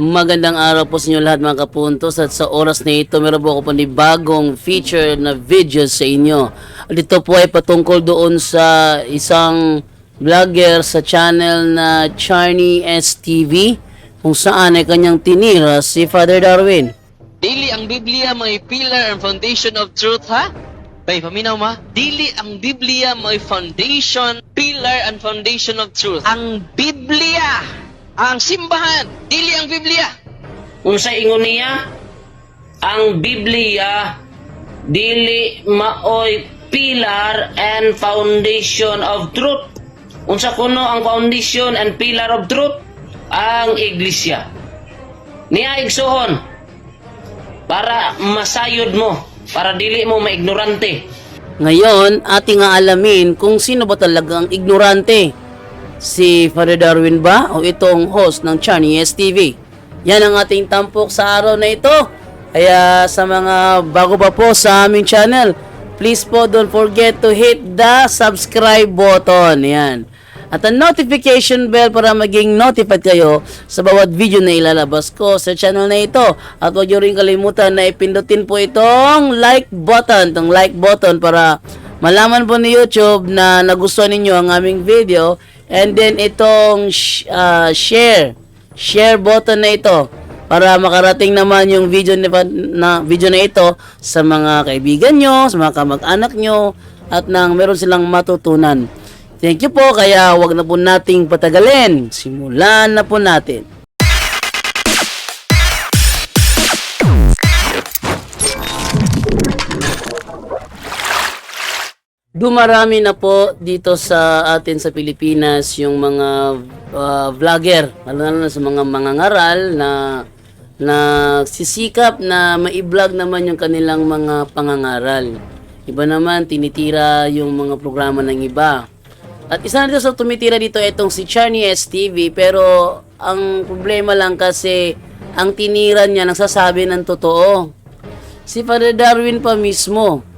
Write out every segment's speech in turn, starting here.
Magandang araw po sa inyo lahat mga kapuntos at sa oras na ito meron po ako panibagong feature na video sa inyo. At ito po ay patungkol doon sa isang vlogger sa channel na Charney STV kung saan ay kanyang tinira si Father Darwin. Dili ang Biblia may pillar and foundation of truth, ha? Bay, paminaw ma? Dili ang Biblia may foundation, pillar and foundation of truth. Ang Biblia, ang simbahan, dili ang Biblia. Kung sa ingon niya, ang Biblia dili maoy pillar and foundation of truth. Unsa kuno ang foundation and pillar of truth? Ang iglesia. Niya igsuhon para masayod mo, para dili mo maignorante. Ngayon, ating aalamin kung sino ba talaga ang ignorante. Si Father Darwin ba o itong host ng Charney STV? Yan ang ating tampok sa araw na ito. Kaya sa mga bago pa po sa aming channel, please po don't forget to hit the subscribe button. Yan. At ang notification bell para maging notified kayo sa bawat video na ilalabas ko sa channel na ito. At huwag nyo rin kalimutan na ipindutin po itong like button, itong like button para malaman po ni YouTube na nagustuhan ninyo ang aming video. And then itong ah, share, share button na ito para makarating naman yung video ni na video na ito sa mga kaibigan nyo, sa mga kamag-anak nyo at nang meron silang matutunan. Thank you po, kaya wag na po nating patagalin. Simulan na po natin. Dumarami na po dito sa atin sa Pilipinas yung mga ah, vlogger, lalo na sa mga mangangaral na na sisikap na mai-vlog naman yung kanilang mga pangangaral. Iba naman tinitira yung mga programa ng iba. At isa na dito sa tumitira dito itong si Charney STV pero ang problema lang kasi ang tinira niya nagsasabi ng totoo. Si Father Darwin pa mismo.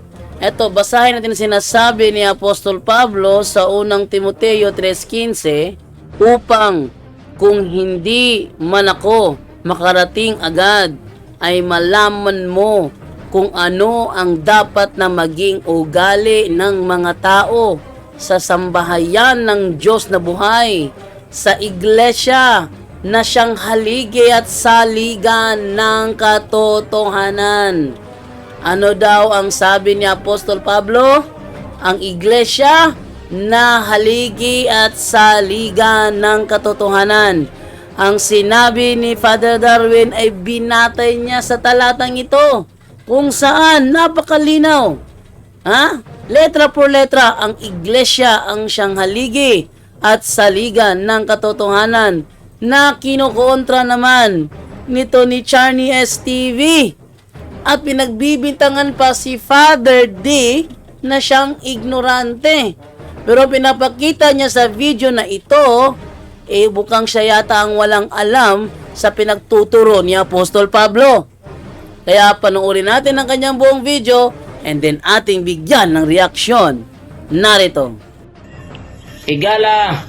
Eto, basahin natin sinasabi ni Apostol Pablo sa unang Timoteo 3.15 upang kung hindi man ako makarating agad ay malaman mo kung ano ang dapat na maging ugali ng mga tao sa sambahayan ng Diyos na buhay, sa iglesia na siyang haligi at saligan ng katotohanan. Ano daw ang sabi ni Apostol Pablo? Ang iglesia na haligi at saligan ng katotohanan. Ang sinabi ni Father Darwin ay binatay niya sa talatang ito kung saan napakalinaw. Ha? Letra por letra, ang iglesia ang siyang haligi at saligan ng katotohanan na kinukontra naman nito ni Charney STV at pinagbibintangan pa si Father D na siyang ignorante. Pero pinapakita niya sa video na ito, eh bukang siya yata ang walang alam sa pinagtuturo ni Apostol Pablo. Kaya panoorin natin ang kanyang buong video and then ating bigyan ng reaksyon. Narito. Igala,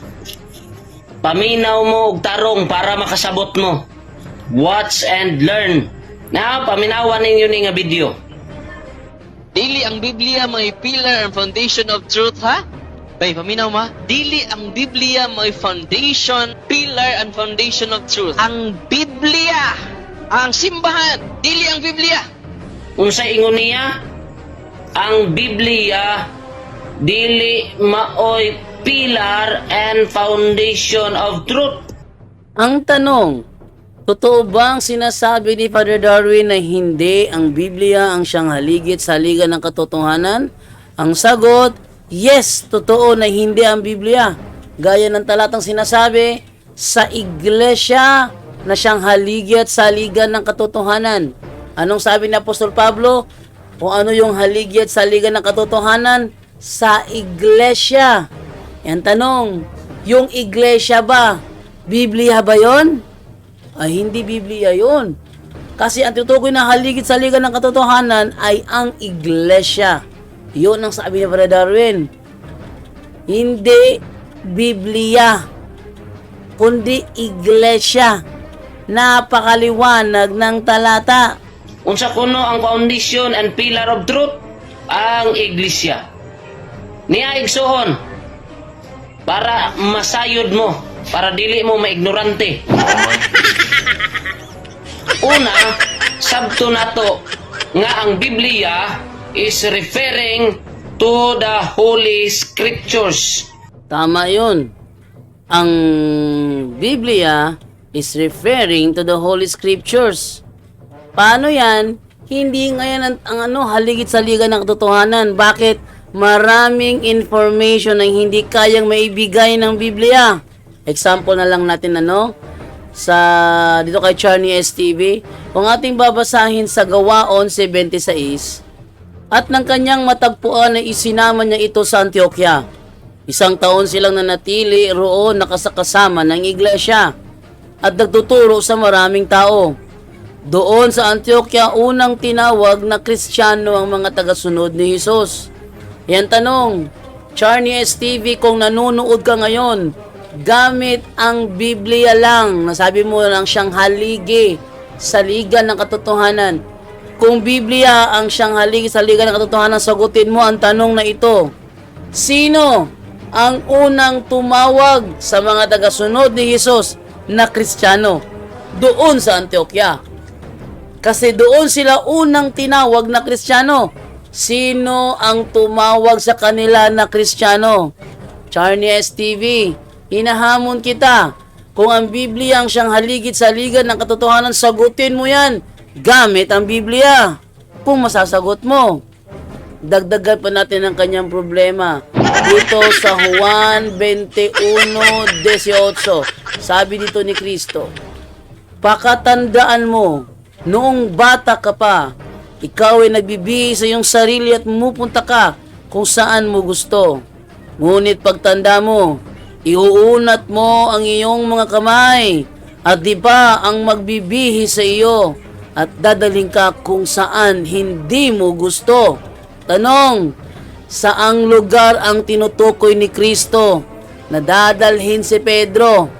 paminaw mo og tarong para makasabot mo. Watch and learn. Na, paminawan ninyo ni nga video. Dili ang Biblia may pillar and foundation of truth, ha? Bay, paminaw ma? Dili ang Biblia may foundation, pillar and foundation of truth. Ang Biblia, ang simbahan, dili ang Biblia. Kung sa ingon niya, ang Biblia dili maoy pillar and foundation of truth. Ang tanong, totoo ba ang sinasabi ni Father Darwin na hindi ang Biblia ang siyang haligit sa liga ng katotohanan? Ang sagot, yes, totoo na hindi ang Biblia. Gaya ng talatang sinasabi, sa iglesia na siyang haligit sa liga ng katotohanan. Anong sabi ni Apostol Pablo? Kung ano yung haligit sa liga ng katotohanan? Sa iglesia. Yan tanong, yung iglesia ba, Biblia ba yon? Ay hindi Biblia yon. Kasi ang tutukoy na haligit sa liga ng katotohanan ay ang iglesia. Yun ang sabi ni Brother Darwin. Hindi Biblia, kundi iglesia. Napakaliwanag ng talata. Unsa kuno ang foundation and pillar of truth? Ang iglesia. Niya igsoon para masayod mo, para dili mo maignorante. Una, sabto nato nga ang Biblia is referring to the Holy Scriptures. Tama yun. Ang Biblia is referring to the Holy Scriptures. Paano yan? Hindi ngayon ang, ang ano, haligit sa liga ng katotohanan. Bakit? Maraming information na hindi kayang maibigay ng Biblia. Example na lang natin ano, sa dito kay Charney STV, kung ating babasahin sa Gawa 11:26, at ng kanyang matagpuan na isinama niya ito sa Antioquia. Isang taon silang nanatili roon nakasakasama ng iglesia at nagtuturo sa maraming tao. Doon sa Antioquia, unang tinawag na Kristiyano ang mga tagasunod ni Jesus. Yan tanong, Charney STV, kung nanonood ka ngayon, gamit ang Biblia lang, nasabi mo lang siyang haligi sa liga ng katotohanan. Kung Biblia ang siyang haligi sa liga ng katotohanan, sagutin mo ang tanong na ito. Sino ang unang tumawag sa mga tagasunod ni Jesus na Kristiyano doon sa Antioquia? Kasi doon sila unang tinawag na Kristiyano. Sino ang tumawag sa kanila na Kristiyano? Charney STV, hinahamon kita. Kung ang Biblia ang siyang haligid sa ligan ng katotohanan, sagutin mo yan gamit ang Biblia. Kung masasagot mo, dagdagan pa natin ang kanyang problema. Dito sa Juan 21.18, sabi dito ni Kristo, Pakatandaan mo, noong bata ka pa, ikaw ay nagbibihis sa iyong sarili at mupunta ka kung saan mo gusto. Ngunit pagtanda mo, iuunat mo ang iyong mga kamay at di ba ang magbibihis sa iyo at dadaling ka kung saan hindi mo gusto. Tanong, saang lugar ang tinutukoy ni Kristo na dadalhin si Pedro?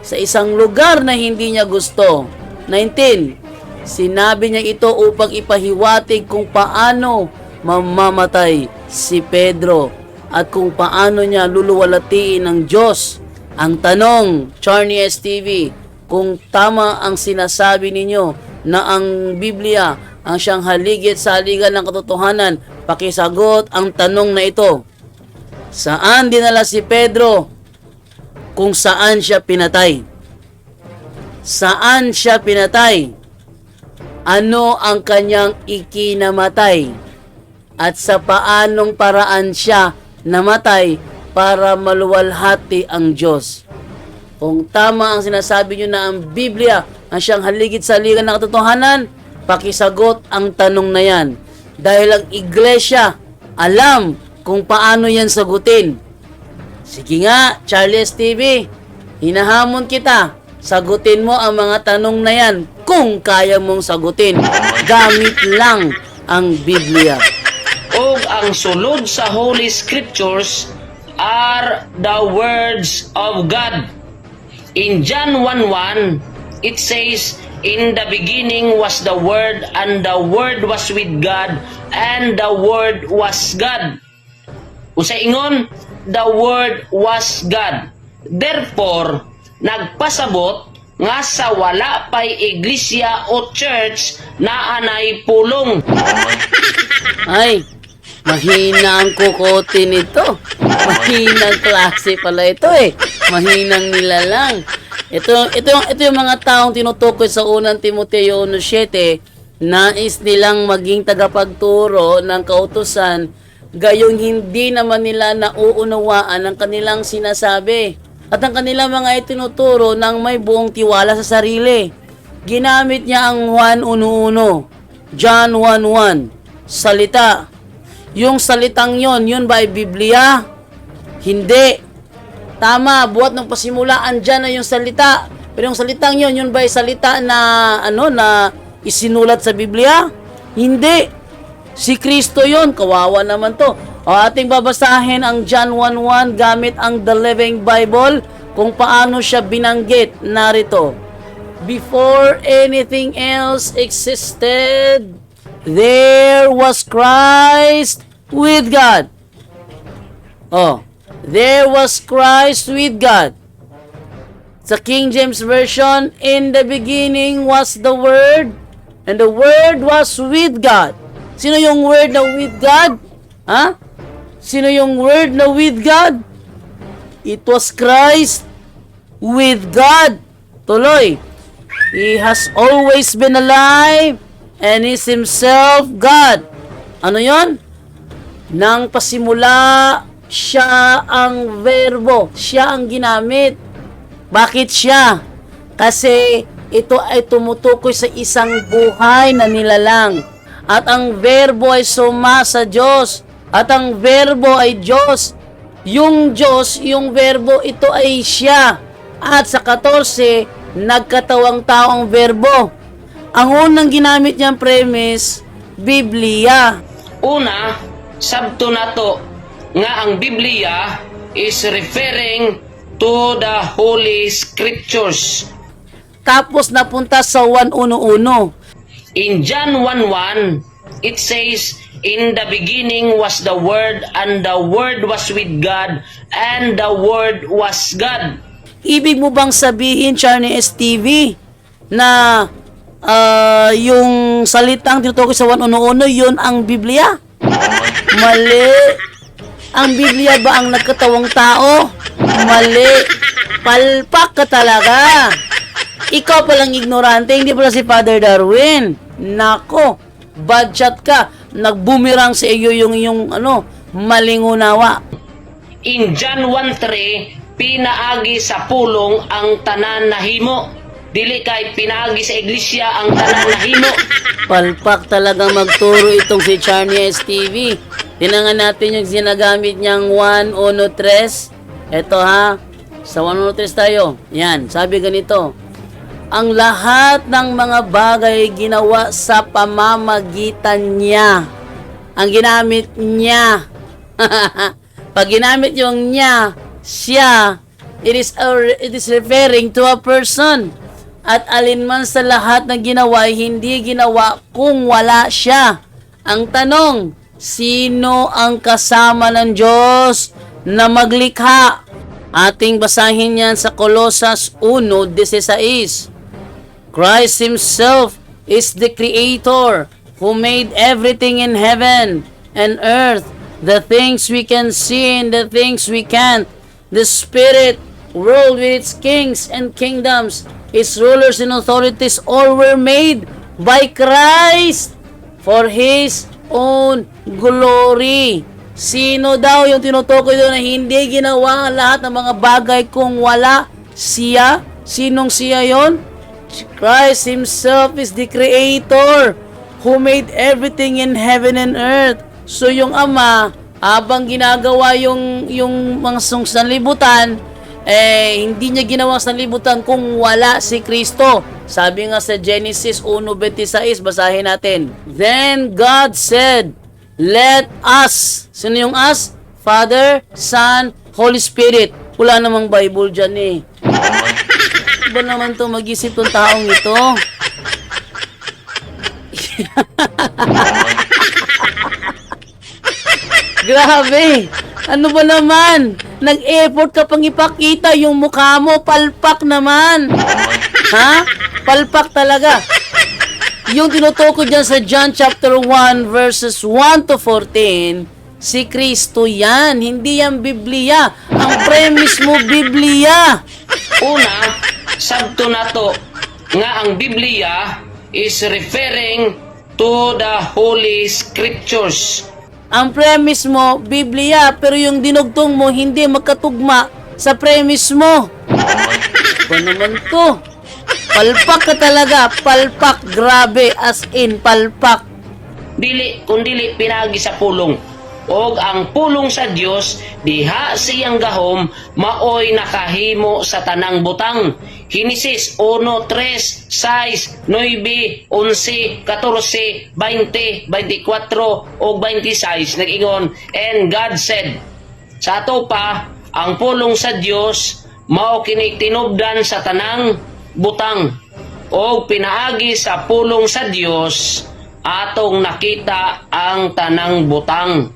Sa isang lugar na hindi niya gusto. 19. Sinabi niya ito upang ipahiwatig kung paano mamamatay si Pedro at kung paano niya luluwalatiin ng Diyos. Ang tanong, Charney STV, kung tama ang sinasabi ninyo na ang Biblia ang siyang haligit sa haligan ng katotohanan, pakisagot ang tanong na ito. Saan dinala si Pedro kung saan siya pinatay? Saan siya pinatay? Ano ang kanyang ikinamatay? At sa paanong paraan siya namatay para maluwalhati ang Diyos? Kung tama ang sinasabi nyo na ang Biblia ang siyang haligid sa ligan ng katotohanan, pakisagot ang tanong na yan. Dahil ang iglesia alam kung paano yan sagutin. Sige nga, Charles TV, hinahamon kita. Sagutin mo ang mga tanong na yan kung kaya mong sagutin. Gamit lang ang Biblia. Ang sulod sa Holy Scriptures are the words of God. In John 1:1, it says, In the beginning was the Word, and the Word was with God, and the Word was God. Usa ingon, the Word was God. Therefore, nagpasabot nga sa wala pay iglesia o church na anay pulong. Ay, mahina ang kukote nito. Mahinang klase pala ito eh. Mahinang nilalang. Ito, ito, ito yung mga taong tinutukoy sa unang Timoteo 1.7 nais nilang maging tagapagturo ng kautusan gayong hindi naman nila nauunawaan ang kanilang sinasabi at ang kanilang mga itinuturo ng may buong tiwala sa sarili. Ginamit niya ang Juan 1.1, John 1.1, salita. Yung salitang yon, yun ba ay Biblia? Hindi. Tama, buhat ng pasimulaan dyan na yung salita. Pero yung salitang yon, yun ba ay salita na, ano, na isinulat sa Biblia? Hindi. Si Kristo yon, kawawa naman to. O ating babasahin ang John 1.1 gamit ang The Living Bible kung paano siya binanggit narito. before anything else existed, there was Christ with God. Oh, there was Christ with God. Sa King James Version, in the beginning was the Word, and the Word was with God. Sino yung Word na with God? Ha? Sino yung Word na with God? It was Christ with God. Tuloy. He has always been alive and is himself God. Ano yon? Nang pasimula, siya ang verbo. Siya ang ginamit. Bakit siya? Kasi ito ay tumutukoy sa isang buhay na nilalang. At ang verbo ay suma sa Diyos. At ang verbo ay Diyos. Yung Diyos, yung verbo, ito ay siya. At sa 14, nagkatawang tao ang verbo. Ang unang ginamit niyang premise, Biblia. Una, sabto na to nga ang Biblia is referring to the Holy Scriptures. Tapos napunta sa 111. In John 1:1, it says, In the beginning was the Word, and the Word was with God, and the Word was God. Ibig mo bang sabihin, Charney STV, na ah, yung salitang tinutukoy sa 111, yun ang Biblia? Mali. Ang Biblia ba ang nagkatawang tao? Mali. Palpak ka talaga. Ikaw palang ignorante, hindi pala si Father Darwin. Nako, bad shot ka. Nagbumirang sa iyo yung, yung ano, maling unawa. In John 1:3, pinaagi sa pulong ang tanan na himo. Dili kay pinaagi sa iglesia ang tanan na himo. Palpak talaga magturo itong si Charnie STV. Tinangan natin yung sinagamit niyang 113. Ito ha, sa 113 tayo. Yan, sabi ganito. Ang lahat ng mga bagay ginawa sa pamamagitan niya. Ang ginamit niya. Pag ginamit yung niya, siya, it is, a, it is referring to a person. At alinman sa lahat ng ginawa, hindi ginawa kung wala siya. Ang tanong, sino ang kasama ng Diyos na maglikha? Ating basahin yan sa Colossus 1.16. Christ Himself is the Creator who made everything in heaven and earth, the things we can see and the things we can't, the Spirit, world with its kings and kingdoms, its rulers and authorities, all were made by Christ for His own glory. Sino daw yung tinutukoy doon na hindi ginawa ang lahat ng mga bagay kung wala siya? Sinong siya yon? Christ Himself is the Creator who made everything in heaven and earth. So yung Ama, habang ginagawa yung, yung mga sanlibutan, eh, hindi niya ginawa ang sanlibutan kung wala si Kristo. Sabi nga sa Genesis 1.26, basahin natin. Then God said, Let us. Sino yung us? Father, Son, Holy Spirit. Wala namang Bible dyan eh ba naman to mag-isip tong taong ito? Grabe! Ano ba naman? Nag-effort ka pang ipakita yung mukha mo, palpak naman. Ha? Palpak talaga. Yung tinutukoy dyan sa John chapter 1 verses 1 to 14, si Kristo yan, hindi yan Biblia. Ang premise mo, Biblia. Una, sabto na to nga ang Biblia is referring to the Holy Scriptures. Ang premise mo, Biblia, pero yung dinugtong mo, hindi magkatugma sa premise mo. Ano naman to? Palpak ka talaga, palpak, grabe, as in, palpak. Dili kundili pinagi sa pulong. Og ang pulong sa Dios diha siyang gahom maoy nakahimo sa tanang butang. Genesis 1, 3, 6, 9, 11, 14, 20, 24 o 26 nag-ingon and God said sa ato pa ang pulong sa Dios mao kini tinubdan sa tanang butang o pinaagi sa pulong sa Dios atong nakita ang tanang butang.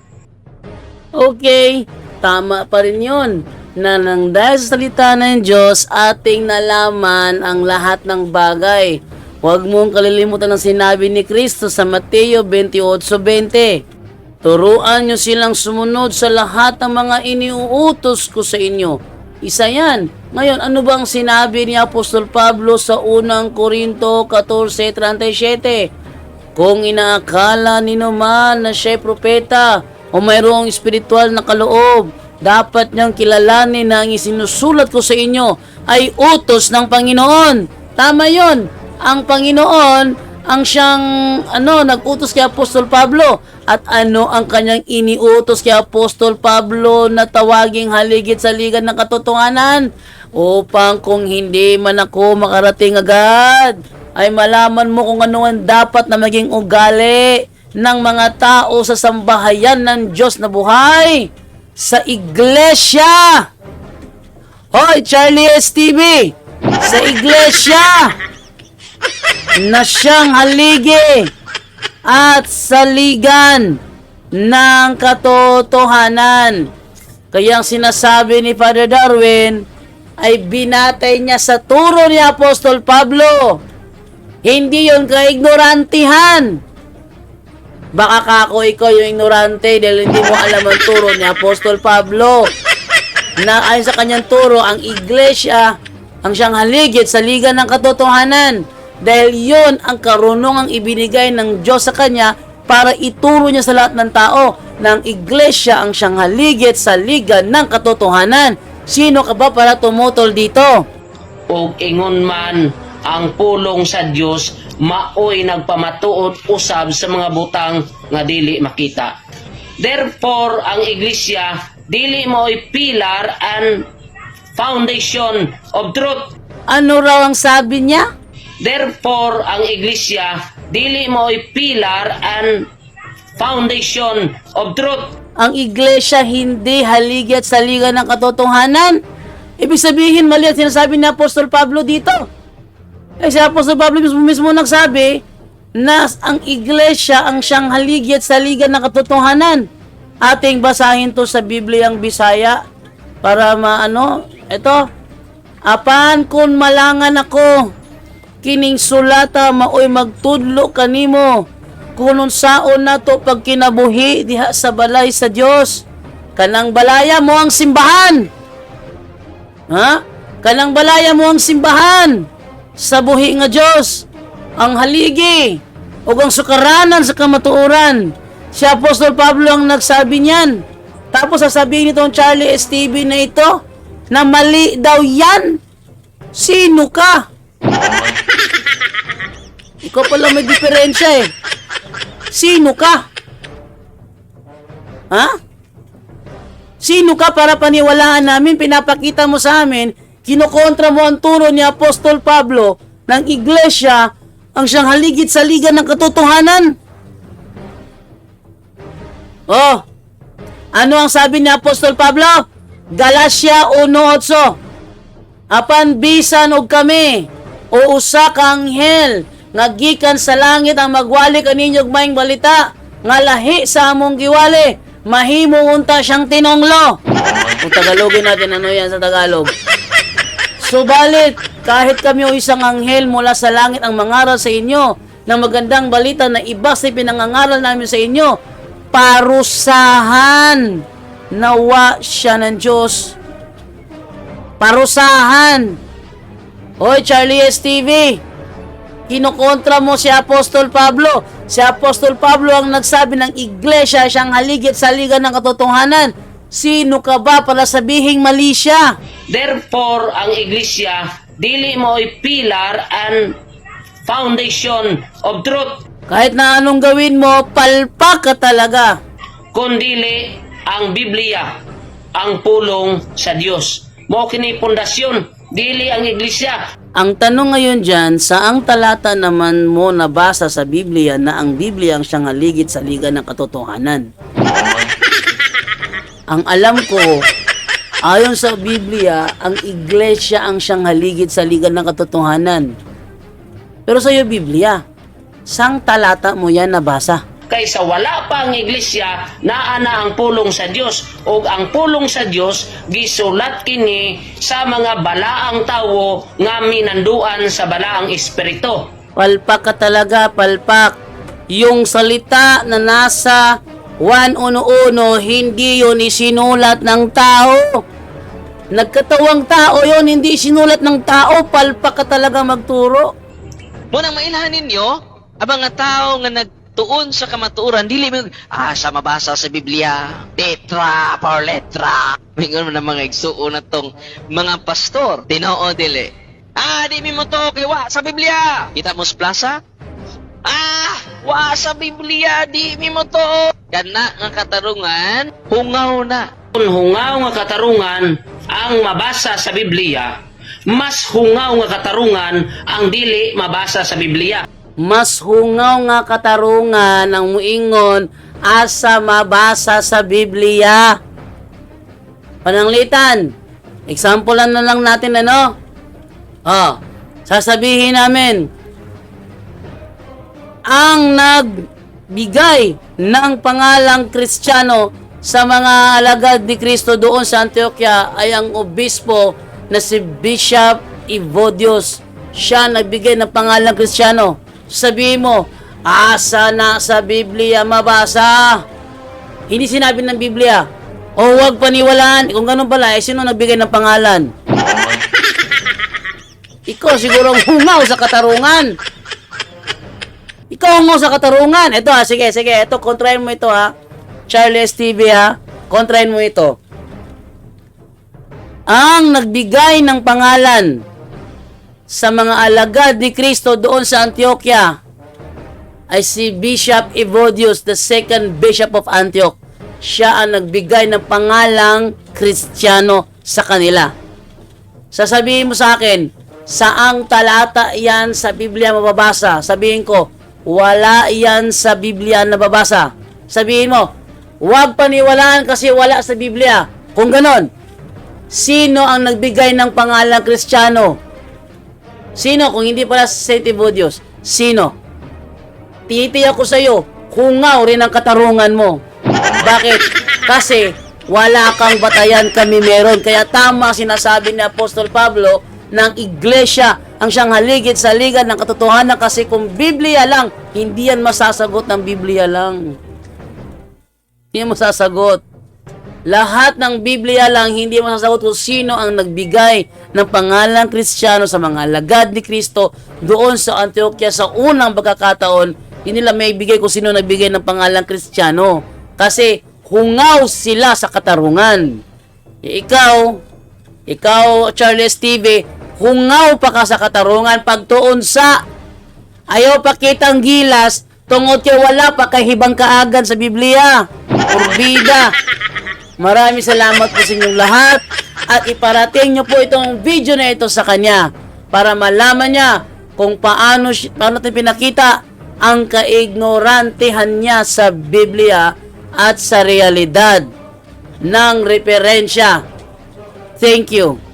Okay, tama pa rin yun. Na nang dahil sa salita ng Diyos, ating nalaman ang lahat ng bagay. Huwag mong kalilimutan ang sinabi ni Kristo sa Mateo 28.20. Turuan nyo silang sumunod sa lahat ng mga iniuutos ko sa inyo. Isa yan. Ngayon, ano bang sinabi ni Apostol Pablo sa unang Korinto 14.37? Kung inaakala nino man na siya'y propeta o mayroong espiritual na kaloob, dapat niyang kilalanin na ang isinusulat ko sa inyo ay utos ng Panginoon. Tama yon. Ang Panginoon ang siyang ano nag-utos kay Apostol Pablo at ano ang kanyang iniutos kay Apostol Pablo na tawaging haligit sa ligan ng katotohanan upang kung hindi man ako makarating agad ay malaman mo kung ano ang dapat na maging ugali ng mga tao sa sambahayan ng Diyos na buhay sa iglesia. Hoy, Charlie STV! Sa iglesia na siyang haligi at saligan ng katotohanan. Kaya ang sinasabi ni Father Darwin ay binatay niya sa turo ni Apostol Pablo. Hindi yon kaignorantihan. Baka kako ikaw yung ignorante dahil hindi mo alam ang turo ni Apostol Pablo. Na ayon sa kanyang turo, ang iglesia ang siyang haligit sa liga ng katotohanan. Dahil yon ang karunungang ibinigay ng Diyos sa kanya para ituro niya sa lahat ng tao na ang iglesia ang siyang haligit sa liga ng katotohanan. Sino ka ba para tumutol dito? ug ingon man ang pulong sa Dios maoy nagpamatuod usab sa mga butang nga dili makita. Therefore, ang iglesia dili maoy pillar and foundation of truth. Ano raw ang sabi niya? Therefore, ang iglesia dili maoy pillar and foundation of truth. ang iglesia hindi haligit sa liga ng katotohanan. Ibig sabihin, mali ang sinasabi ni Apostol Pablo dito. Eh, si Apostol Pablo mismo, mismo nagsabi na ang iglesia ang siyang haligit sa liga ng katotohanan. Ating basahin to sa Bibliang Bisaya para maano, ito, Apan kun malangan ako, kining sulata maoy magtudlo kanimo, kunon saon na to pag kinabuhi diha sa balay sa Dios. Kanang balaya mo ang simbahan. Ha? Kanang balaya mo ang simbahan sa buhi nga Dios. Ang haligi ug ang sukaranan sa kamatuoran. Si Apostol Pablo ang nagsabi niyan. Tapos sasabihin nitong Charlie STV na ito na mali daw yan. Sino ka? Ikaw pala may diferensya eh. Sino ka? Ha? Sino ka para paniwalaan namin? Pinapakita mo sa amin, kinukontra mo ang turo ni Apostol Pablo ng iglesia ang siyang haligit sa liga ng katotohanan. Oh, ano ang sabi ni Apostol Pablo? Galacia 1.8 Apan bisan og kami, o usa ka anghel, nga gikan sa langit ang magwali kaninyog maing balita, nga lahi sa among giwali, mahimo unta siyang tinonglo. Kung Tagalogin natin, ano yan sa Tagalog? Subalit, kahit kami o isang anghel mula sa langit ang mangaral sa inyo ng magandang balita na iba sa pinangangaral namin sa inyo, parusahan nawa siya ng Diyos. Parusahan. Hoy, Charlie STV, kinukontra mo si Apostol Pablo. Si Apostol Pablo ang nagsabi ng iglesia siyang haligit sa liga ng katotohanan. Sino ka ba para sabihing mali siya? Therefore, ang iglesia dili maoy pillar and foundation of truth, Kahit na anong gawin mo, palpak ka talaga. kundili ang Biblia, ang pulong sa Dios. Mo kini pundasyon, dili ang iglesia. Ang tanong ngayon dyan, saang talata naman mo nabasa sa Biblia na ang Biblia ang siyang haligit sa liga ng katotohanan? ang alam ko, ayon sa Biblia, ang iglesia ang siyang haligit sa liga ng katotohanan. Pero sa iyo Biblia, sang talata mo yan nabasa? kaysa wala pa ang iglesia naa na ang pulong sa Dios ug ang pulong sa Dios gisulat kini sa mga balaang tawo nga minanduan sa balaang espiritu Palpak ka talaga, palpak. Yung salita na nasa 111, hindi yun isinulat ng tao. Nagkatawang tao yon hindi sinulat ng tao. Palpak ka talaga magturo. Munang mailhan ninyo, abang nga tao nga nagtuon sa kamatuoran, dili mo, ah, sa mabasa sa Biblia, letra por letra. Mingon mo na mga igsuo na tong mga pastor, tinoo dili. Ah, di mi mo to, kay wa sa Biblia. Kita mo sa plaza? Ah, wa sa Biblia, di mi mo to. Kana nga katarungan, hungaw na. hungaw nga katarungan ang mabasa sa Biblia mas hungaw nga katarungan ang dili mabasa sa Biblia Mas hungaw nga katarungan ang muingon asa mabasa sa Biblia. Pananglitan. Example na lang natin ano? Oh, sasabihin namin, ang nagbigay ng pangalang Kristiyano sa mga alagad ni Kristo doon sa Antioquia ay ang obispo na si Bishop Evodius. Siya nagbigay ng pangalang Kristiyano. Sabihin mo, asa na sa Biblia mabasa? Hindi sinabi ng Biblia. O huwag paniwalaan. Kung ganun pala, eh, sino nagbigay ng pangalan? Ikaw siguro ang hungaw sa katarungan. Ikaw ang hungaw sa katarungan. Ito ha, sige, sige. Ito, kontrahin mo ito ha. Charles TV ha. Kontrahin mo ito. Ang nagbigay ng pangalan sa mga alagad ni Kristo doon sa Antioquia ay si Bishop Evodius, the second Bishop of Antioch. Siya ang nagbigay ng pangalang Kristiyano sa kanila. Sasabihin mo sa akin, saang talata yan sa Biblia mababasa? Sabihin ko, wala yan sa Biblia na babasa. Sabihin mo, huwag paniwalaan kasi wala sa Biblia. Kung ganon, sino ang nagbigay ng pangalang Kristiyano? Sino kung hindi pala si Saint Evodius? Sino? Tinitiyak ko sa iyo, hungaw rin ang katarungan mo. Bakit? Kasi wala kang batayan kami meron. Kaya tama sinasabi ni Apostol Pablo ng iglesia ang siyang haligid sa ligan ng katotohanan kasi kung Biblia lang, hindi yan masasagot ng Biblia lang. Hindi yan masasagot. Lahat ng Biblia lang hindi masasagot kung sino ang nagbigay ng pangalang Kristiyano sa mga alagad ni Kristo doon sa Antioquia sa unang pagkakataon. Hindi nila may bigay kung sino nagbigay ng pangalang Kristiyano. Kasi hungaw sila sa katarungan. Ikaw, ikaw Charles TV, hungaw pa ka sa katarungan pagtuon sa ayaw pa kitang gilas tungod kay wala pa kay hibang kaagan sa Biblia. Urbida. Maraming salamat po sa inyong lahat at iparating nyo po itong video na ito sa kanya para malaman niya kung paano, paano natin pinakita ang kaignorantehan niya sa Biblia at sa realidad ng referensya. Thank you.